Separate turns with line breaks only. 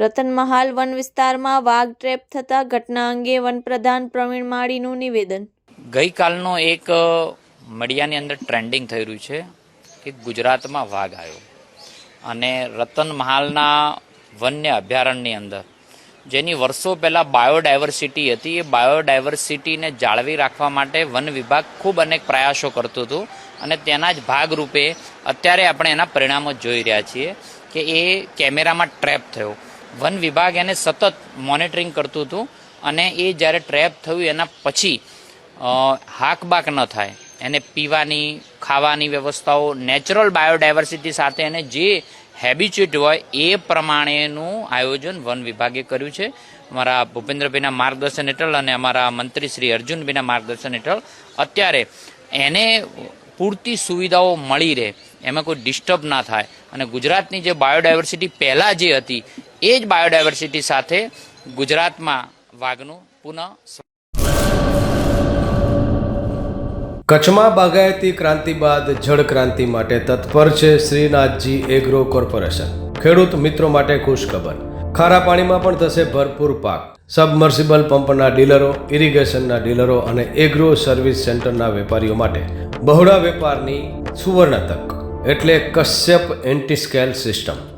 Ratanmahal one વિસ્તારમાં વાઘ trap થતા ઘટના અંગે વનપ્રધાન પ્રવીણ માળીનું નિવેદન.
ગઈકાલનો એક મીડિયાની અંદર ટ્રેન્ડિંગ રહ્યું છે કે ગુજરાતમાં વાઘ આવ્યો. અને રતન મહાલના વન્ય અભયારણ્યની અંદર, જેની વર્ષો પહેલાં બાયોડાયવર્સિટી હતી, એ બાયોડાયવર્સિટીને જાળવી રાખવા માટે વન વિભાગ ખૂબ અનેક પ્રયાસો કરતું હતું અને તેના જ ભાગરૂપે અત્યારે આપણે એના પરિણામો જોઈ રહ્યા છીએ કે એ કેમેરામાં ટ્રેપ થયો. વન વિભાગ એને સતત મોનિટરિંગ કરતું હતું અને એ જ્યારે ટ્રેપ થયું, એના પછી હાકબાક ન થાય. એને પીવાની, ખાવાની વ્યવસ્થાઓ, નેચરલ બાયોડાયવર્સિટી સાથે એને જે હેબિચ્યુટ હોય એ પ્રમાણેનું આયોજન વન વિભાગે કર્યું છે. અમારા ભૂપેન્દ્રભાઈના માર્ગદર્શન હેઠળ અને અમારા મંત્રી શ્રી અર્જુનભાઈના માર્ગદર્શન હેઠળ અત્યારે એને પૂરતી સુવિધાઓ મળી રહે. એમાં કોઈ ડિસ્ટર્બ ના થાય. અને ગુજરાતની જે બાયોડાયવર્સિટી પહેલાં જે હતી એ જ બાયોડાયવર્સિટી સાથે ગુજરાતમાં વાઘનું પુનઃ
કચ્છમાં બાગાયતી ક્રાંતિ બાદ જળ ક્રાંતિ માટે તત્પર છે શ્રીનાથજી એગ્રો કોર્પોરેશન. ખેડૂત મિત્રો માટે ખુશખબર. ખારા પાણીમાં પણ થશે ભરપૂર પાક. સબમર્સિબલ પંપના ડીલરો, ઇરિગેશનના ડીલરો અને એગ્રો સર્વિસ સેન્ટરના વેપારીઓ માટે બહોળા વેપારની સુવર્ણ તક. એટલે કશ્યપ એન્ટીસ્કેલ સિસ્ટમ.